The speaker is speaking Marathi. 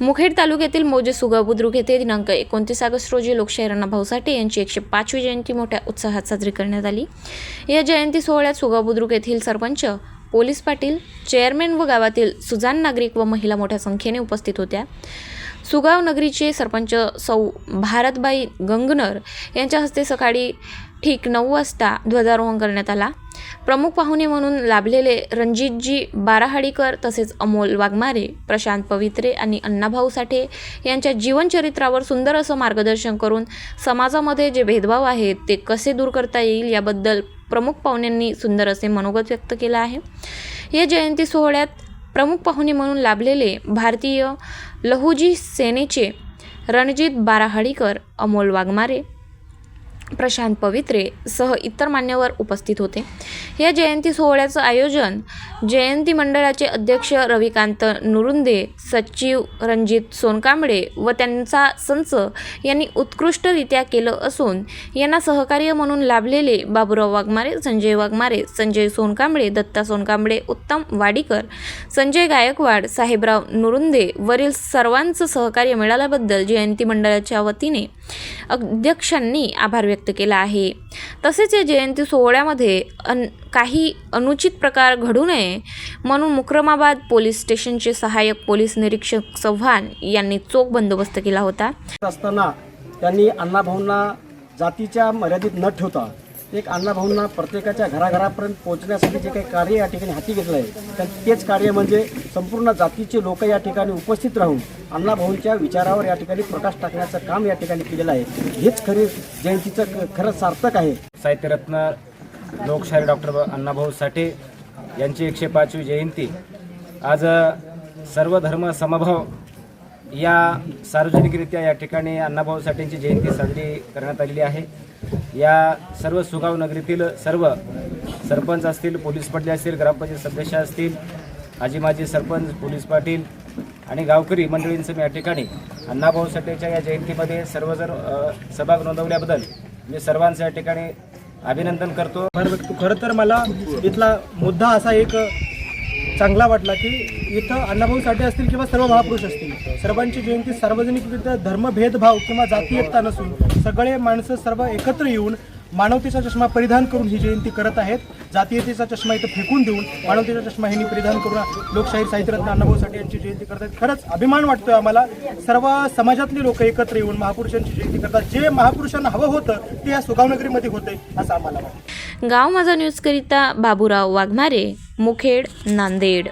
मुखेड तालुक्यातील मोजे सुगा बुद्रुक येथे दिनांक एकोणतीस ऑगस्ट रोजी लोकशाहीर अण्णाभाऊ साठे यांची एकशे पाचवी जयंती मोठ्या उत्साहात साजरी करण्यात आली. या जयंती सोहळ्यात सुगा बुद्रुक येथील सरपंच पोलीस पाटील चेअरमॅन व गावातील सुजान नागरिक व महिला मोठ्या संख्येने उपस्थित होत्या. सुगाव नगरीचे सरपंच सौ भारतबाई गंगनर यांच्या हस्ते सकाळी ठीक नऊ वाजता ध्वजारोहण करण्यात आला. प्रमुख पाहुणे म्हणून लाभलेले रणजितजी बाराहाडीकर तसेच अमोल वाघमारे प्रशांत पवित्रे आणि अण्णाभाऊ साठे यांच्या जीवनचरित्रावर सुंदर असं मार्गदर्शन करून समाजामध्ये जे भेदभाव आहेत ते कसे दूर करता येईल याबद्दल प्रमुख पाहुण्यांनी सुंदर असे मनोगत व्यक्त केलं आहे. या जयंती सोहळ्यात प्रमुख पाहुणे म्हणून लाभलेले भारतीय लहुजी सेनेचे रणजित बाराहाडीकर अमोल वाघमारे प्रशांत पवित्रे सह इतर मान्यवर उपस्थित होते. या जयंती सोहळ्याचं आयोजन जयंती मंडळाचे अध्यक्ष रविकांत नुरुंदे सचिव रणजित सोनकांबळे व त्यांचा संच यांनी उत्कृष्टरित्या केलं असून यांना सहकार्य म्हणून लाभलेले बाबुराव वाघमारे संजय वाघमारे संजय सोनकांबळे दत्ता सोनकांबळे उत्तम वाडीकर संजय गायकवाड साहेबराव नुरुंदे वरील सर्वांचं सहकार्य मिळाल्याबद्दल जयंती मंडळाच्या वतीने अध्यक्षांनी आभार व्यक्त केला आहे. तसेच या जयंती सोहळ्यामध्ये अन काही अनुचित प्रकार घडू नये म्हणून मुक्रमाबाद पोलीस स्टेशनचे सहाय्यक पोलीस निरीक्षक चव्हाण यांनी चोख बंदोबस्त केला होता. असताना त्यांनी अण्णाभाऊंना जातीच्या मर्यादित न ठेवता एक अण्णाभाऊंना प्रत्येकाच्या घराघरापर्यंत पोहोचण्यासाठी जे काही कार्य या ठिकाणी हाती घेतलं आहे तर तेच कार्य म्हणजे संपूर्ण जातीचे लोक या ठिकाणी उपस्थित राहून अण्णाभाऊंच्या विचारावर या ठिकाणी प्रकाश टाकण्याचं काम या ठिकाणी केलेलं आहे. हेच खरे जयंतीचं ख- खरं सार्थक आहे. साहित्यरत्न लोकशाहीर डॉक्टर अण्णाभाऊ साठे यांची एकशे पाचवी जयंती. आज सर्व धर्म समभाव या सार्वजनिकरित्या या ठिकाणी अण्णाभाऊ साठेंची जयंती साजरी करण्यात आलेली आहे. या सर्व सुगाव नगरीतील सर्व सरपंच असतील पोलीस पाटील असतील ग्रामपंचायत सदस्य असतील आजी माजी सरपंच पोलीस पाटील आणि गावकरी मंडळींचं मी या ठिकाणी अण्णाभाऊ साठेच्या या जयंतीमध्ये सर्वजण सहभाग नोंदवल्याबद्दल मी सर्वांचं या ठिकाणी अभिनंदन करतो. खरं तर मला इथला मुद्दा असा एक चांगला वाटला की इथं अण्णाभाऊ साठे असतील किंवा सर्व महापुरुष असतील सर्वांची जयंती सार्वजनिकरित्या धर्मभेदभाव किंवा जातीयता नसून सगळे माणसं सर्व एकत्र येऊन मानवतेचा चष्मा परिधान करून ही जयंती करत आहेत. जातीयतेचा चष्मा इथं फेकून देऊन मानवतेचा चष्मा ह्यांनी परिधान करून लोकशाहीर साहित्यरत्न अण्णाभाऊ साठे यांची जयंती करत आहेत खरंच अभिमान वाटतोय आम्हाला. सर्व समाजातली लोक एकत्र येऊन महापुरुषांची जयंती करतात. जे महापुरुषांना हवं होतं ते या सुगावनगरीमध्ये होतंय असं आम्हाला वाटतं. गाव माझा न्यूजकरिता बाबूराव वाघमारे. मुखेड नांदेड